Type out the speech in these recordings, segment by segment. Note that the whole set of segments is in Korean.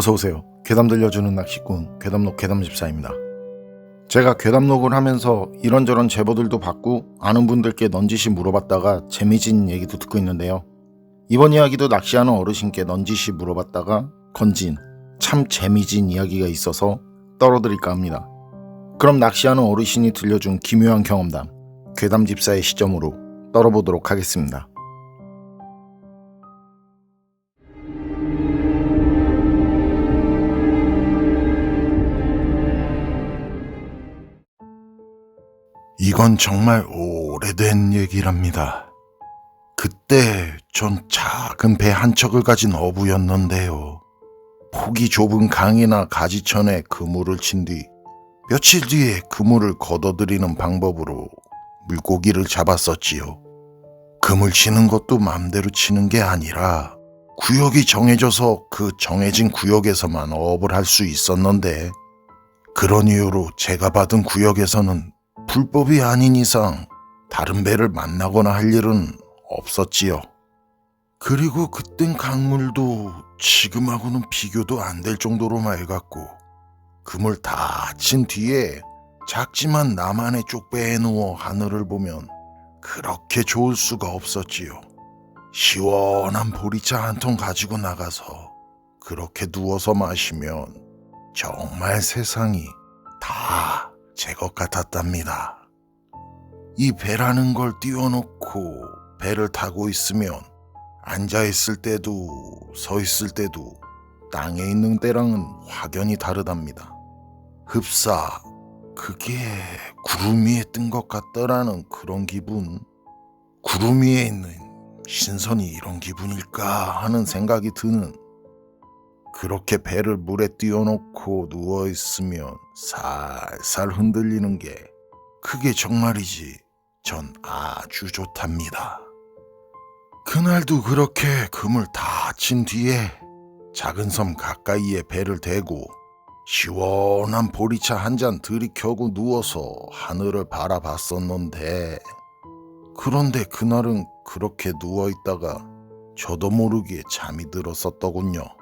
어서 오세요. 괴담 들려주는 낚시꾼 괴담록 괴담집사입니다. 제가 괴담록을 하면서 이런저런 제보들도 받고 아는 분들께 넌지시 물어봤다가 재미진 얘기도 듣고 있는데요. 이번 이야기도 낚시하는 어르신께 넌지시 물어봤다가 건진 참 재미진 이야기가 있어서 떨어드릴까 합니다. 그럼 낚시하는 어르신이 들려준 기묘한 경험담 괴담집사의 시점으로 떨어보도록 하겠습니다. 이건 정말 오래된 얘기랍니다. 그때 전 작은 배 한 척을 가진 어부였는데요. 폭이 좁은 강이나 가지천에 그물을 친 뒤 며칠 뒤에 그물을 걷어들이는 방법으로 물고기를 잡았었지요. 그물 치는 것도 맘대로 치는 게 아니라 구역이 정해져서 그 정해진 구역에서만 어업을 할 수 있었는데 그런 이유로 제가 받은 구역에서는 불법이 아닌 이상 다른 배를 만나거나 할 일은 없었지요. 그리고 그땐 강물도 지금하고는 비교도 안 될 정도로 맑았고 그물 다 친 뒤에 작지만 나만의 쪽배에 누워 하늘을 보면 그렇게 좋을 수가 없었지요. 시원한 보리차 한 통 가지고 나가서 그렇게 누워서 마시면 정말 세상이 다 제 것 같았답니다. 이 배라는 걸 띄워놓고 배를 타고 있으면 앉아 있을 때도 서 있을 때도 땅에 있는 때랑은 확연히 다르답니다. 흡사 그게 구름 위에 뜬 것 같더라는 그런 기분. 구름 위에 있는 신선이 이런 기분일까 하는 생각이 드는 그렇게 배를 물에 띄워놓고 누워 있으면 살살 흔들리는 게 그게 정말이지 전 아주 좋답니다. 그날도 그렇게 그물 다친 뒤에 작은 섬 가까이에 배를 대고 시원한 보리차 한 잔 들이켜고 누워서 하늘을 바라봤었는데 그런데 그날은 그렇게 누워 있다가 저도 모르게 잠이 들었었더군요.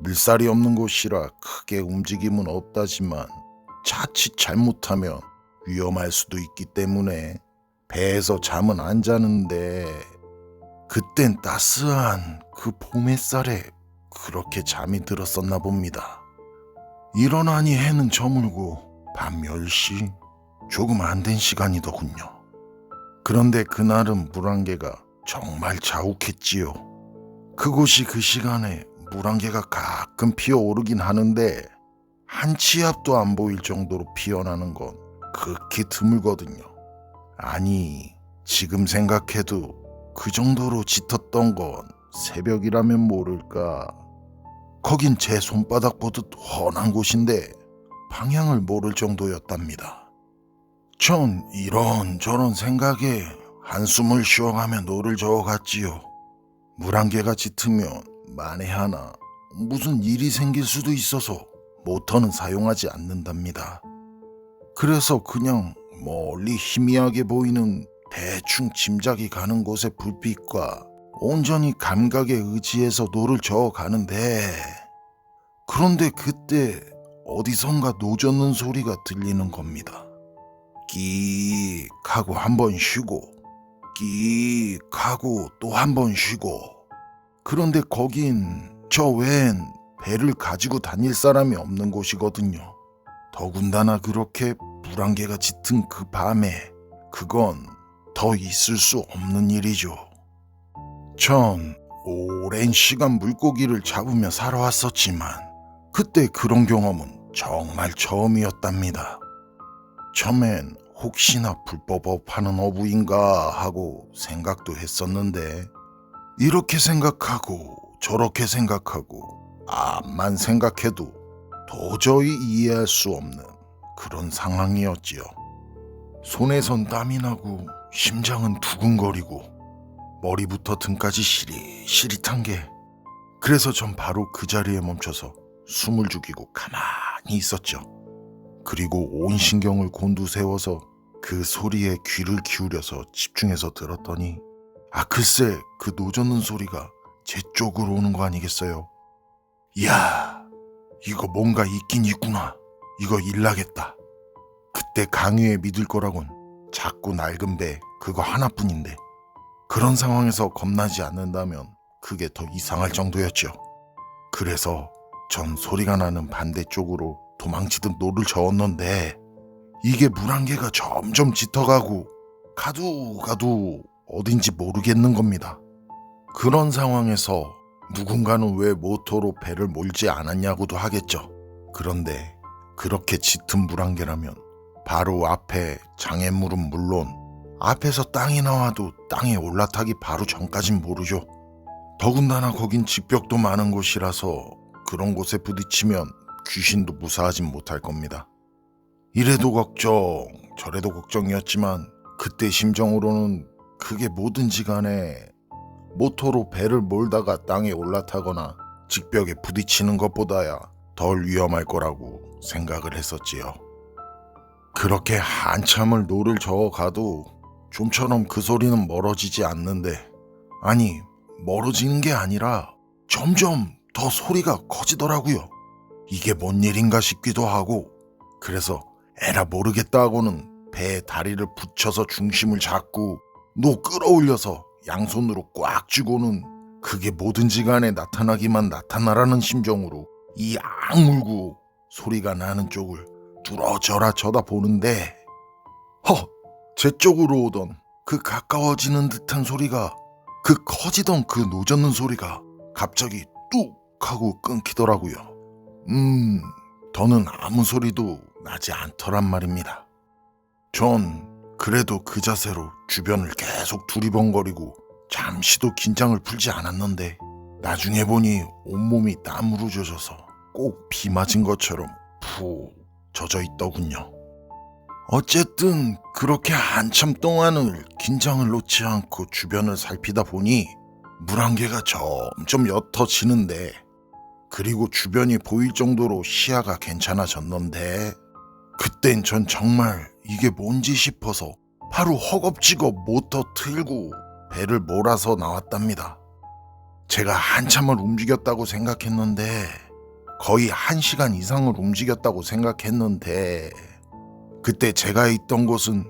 물살이 없는 곳이라 크게 움직임은 없다지만 자칫 잘못하면 위험할 수도 있기 때문에 배에서 잠은 안 자는데 그땐 따스한 그 봄 햇살에 그렇게 잠이 들었었나 봅니다. 일어나니 해는 저물고 밤 10시 조금 안 된 시간이더군요. 그런데 그날은 물안개가 정말 자욱했지요. 그곳이 그 시간에 물안개가 가끔 피어오르긴 하는데 한 치 앞도 안 보일 정도로 피어나는 건 극히 드물거든요. 아니, 지금 생각해도 그 정도로 짙었던 건 새벽이라면 모를까. 거긴 제 손바닥 보듯 훤한 곳인데 방향을 모를 정도였답니다. 전 이런저런 생각에 한숨을 쉬어가며 노를 저어갔지요. 물안개가 짙으면 만에 하나 무슨 일이 생길 수도 있어서 모터는 사용하지 않는답니다. 그래서 그냥 멀리 희미하게 보이는 대충 짐작이 가는 곳의 불빛과 온전히 감각에 의지해서 노를 저어 가는데 그런데 그때 어디선가 노젓는 소리가 들리는 겁니다. 끼익 하고 한 번 쉬고 끼익 하고 또 한 번 쉬고 그런데 거긴 저 외엔 배를 가지고 다닐 사람이 없는 곳이거든요. 더군다나 그렇게 불안개가 짙은 그 밤에 그건 더 있을 수 없는 일이죠. 전 오랜 시간 물고기를 잡으며 살아왔었지만 그때 그런 경험은 정말 처음이었답니다. 처음엔 혹시나 불법 업하는 어부인가 하고 생각도 했었는데 이렇게 생각하고 저렇게 생각하고 암만 생각해도 도저히 이해할 수 없는 그런 상황이었지요. 손에선 땀이 나고 심장은 두근거리고 머리부터 등까지 시릿시릿한 게 그래서 전 바로 그 자리에 멈춰서 숨을 죽이고 가만히 있었죠. 그리고 온 신경을 곤두세워서 그 소리에 귀를 기울여서 집중해서 들었더니 아 글쎄 그 노젓는 소리가 제 쪽으로 오는 거 아니겠어요? 이야, 이거 뭔가 있긴 있구나. 이거 일나겠다. 그때 강유에 믿을 거라곤 작고 낡은 배 그거 하나뿐인데 그런 상황에서 겁나지 않는다면 그게 더 이상할 정도였죠. 그래서 전 소리가 나는 반대쪽으로 도망치듯 노를 저었는데 이게 물안개가 점점 짙어가고 가도 가도 어딘지 모르겠는 겁니다. 그런 상황에서 누군가는 왜 모터로 배를 몰지 않았냐고도 하겠죠. 그런데 그렇게 짙은 물안개라면 바로 앞에 장애물은 물론 앞에서 땅이 나와도 땅에 올라타기 바로 전까진 모르죠. 더군다나 거긴 직벽도 많은 곳이라서 그런 곳에 부딪히면 귀신도 무사하진 못할 겁니다. 이래도 걱정, 저래도 걱정이었지만 그때 심정으로는 그게 뭐든지 간에 모터로 배를 몰다가 땅에 올라타거나 직벽에 부딪히는 것보다야 덜 위험할 거라고 생각을 했었지요. 그렇게 한참을 노를 저어 가도 좀처럼 그 소리는 멀어지지 않는데 아니 멀어지는 게 아니라 점점 더 소리가 커지더라고요. 이게 뭔 일인가 싶기도 하고 그래서 에라 모르겠다고는 배에 다리를 붙여서 중심을 잡고 노 끌어올려서 양손으로 꽉 쥐고는 그게 뭐든지 간에 나타나기만 나타나라는 심정으로 이 악물고 소리가 나는 쪽을 뚫어져라 쳐다보는데 허! 제 쪽으로 오던 그 가까워지는 듯한 소리가 그 커지던 그 노젓는 소리가 갑자기 뚝 하고 끊기더라고요. 음, 더는 아무 소리도 나지 않더란 말입니다. 전 그래도 그 자세로 주변을 계속 두리번거리고 잠시도 긴장을 풀지 않았는데 나중에 보니 온몸이 땀으로 젖어서 꼭 비 맞은 것처럼 푹 젖어 있더군요. 어쨌든 그렇게 한참 동안을 긴장을 놓지 않고 주변을 살피다 보니 물안개가 점점 옅어지는데 그리고 주변이 보일 정도로 시야가 괜찮아졌는데 그땐 전 정말 이게 뭔지 싶어서 바로 허겁지겁 모터 틀고 배를 몰아서 나왔답니다. 제가 한참을 움직였다고 생각했는데 거의 한 시간 이상을 움직였다고 생각했는데 그때 제가 있던 곳은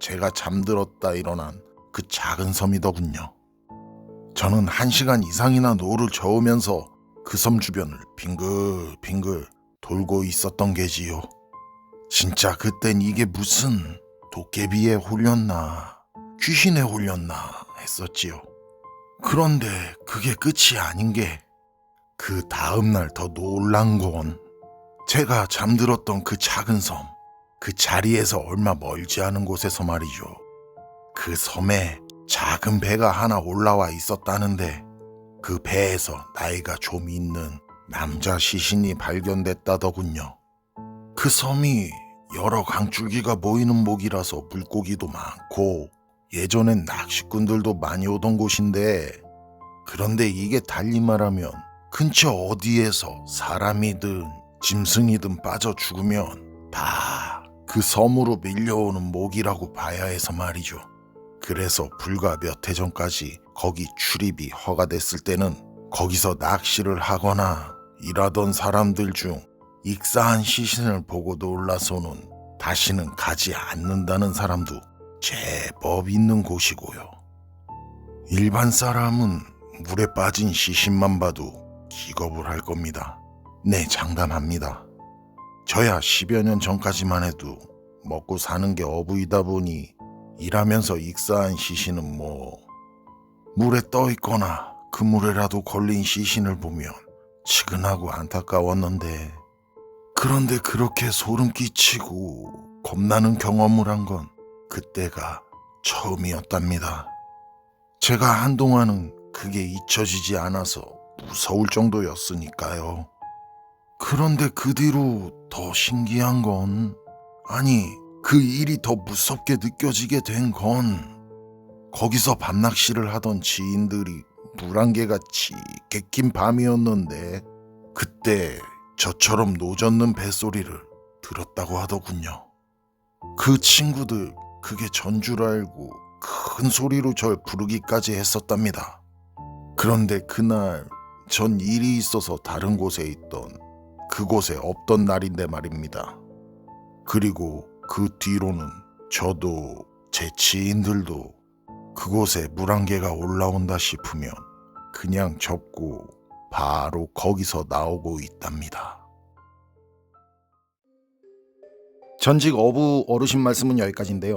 제가 잠들었다 일어난 그 작은 섬이더군요. 저는 한 시간 이상이나 노를 저으면서 그 섬 주변을 빙글빙글 돌고 있었던 게지요. 진짜 그땐 이게 무슨 도깨비에 홀렸나 귀신에 홀렸나 했었지요. 그런데 그게 끝이 아닌 게 그 다음날 더 놀란 건 제가 잠들었던 그 작은 섬, 그 자리에서 얼마 멀지 않은 곳에서 말이죠. 그 섬에 작은 배가 하나 올라와 있었다는데 그 배에서 나이가 좀 있는 남자 시신이 발견됐다더군요. 그 섬이 여러 강줄기가 모이는 목이라서 물고기도 많고 예전엔 낚시꾼들도 많이 오던 곳인데 그런데 이게 달리 말하면 근처 어디에서 사람이든 짐승이든 빠져 죽으면 다 그 섬으로 밀려오는 목이라고 봐야 해서 말이죠. 그래서 불과 몇 해 전까지 거기 출입이 허가됐을 때는 거기서 낚시를 하거나 일하던 사람들 중 익사한 시신을 보고 놀라서는 다시는 가지 않는다는 사람도 제법 있는 곳이고요. 일반 사람은 물에 빠진 시신만 봐도 기겁을 할 겁니다. 네, 장담합니다. 저야 10여 년 전까지만 해도 먹고 사는 게 어부이다 보니 일하면서 익사한 시신은 뭐 물에 떠 있거나 그물에라도 걸린 시신을 보면 치근하고 안타까웠는데 그런데 그렇게 소름 끼치고 겁나는 경험을 한 건 그때가 처음이었답니다. 제가 한동안은 그게 잊혀지지 않아서 무서울 정도였으니까요. 그런데 그 뒤로 더 신기한 건, 아니, 그 일이 더 무섭게 느껴지게 된 건, 거기서 밤낚시를 하던 지인들이 물안개가 짙게 낀 밤이었는데, 그때 저처럼 노젓는 뱃소리를 들었다고 하더군요. 그 친구들 그게 전줄 알고 큰 소리로 절 부르기까지 했었답니다. 그런데 그날 전 일이 있어서 다른 곳에 있던 그곳에 없던 날인데 말입니다. 그리고 그 뒤로는 저도 제 지인들도 그곳에 물안개가 올라온다 싶으면 그냥 접고 바로 거기서 나오고 있답니다. 전직 어부 어르신 말씀은 여기까지인데요.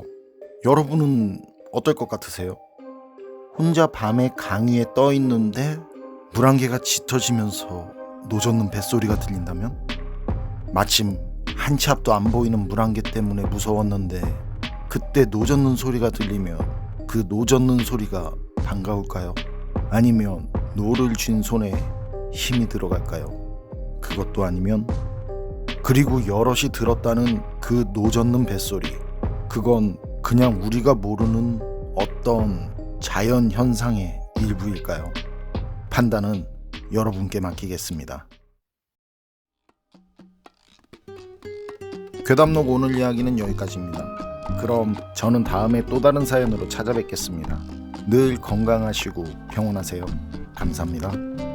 여러분은 어떨 것 같으세요? 혼자 밤에 강 위에 떠 있는데 물안개가 짙어지면서 노젓는 뱃소리가 들린다면? 마침 한 치 앞도 안 보이는 물안개 때문에 무서웠는데 그때 노젓는 소리가 들리면 그 노젓는 소리가 반가울까요? 아니면 노를 쥔 손에 힘이 들어갈까요? 그것도 아니면 그리고 여럿이 들었다는 그 노젓는 뱃소리 그건 그냥 우리가 모르는 어떤 자연 현상의 일부일까요? 판단은 여러분께 맡기겠습니다. 괴담록 오늘 이야기는 여기까지입니다. 그럼 저는 다음에 또 다른 사연으로 찾아뵙겠습니다. 늘 건강하시고 평온하세요. 감사합니다.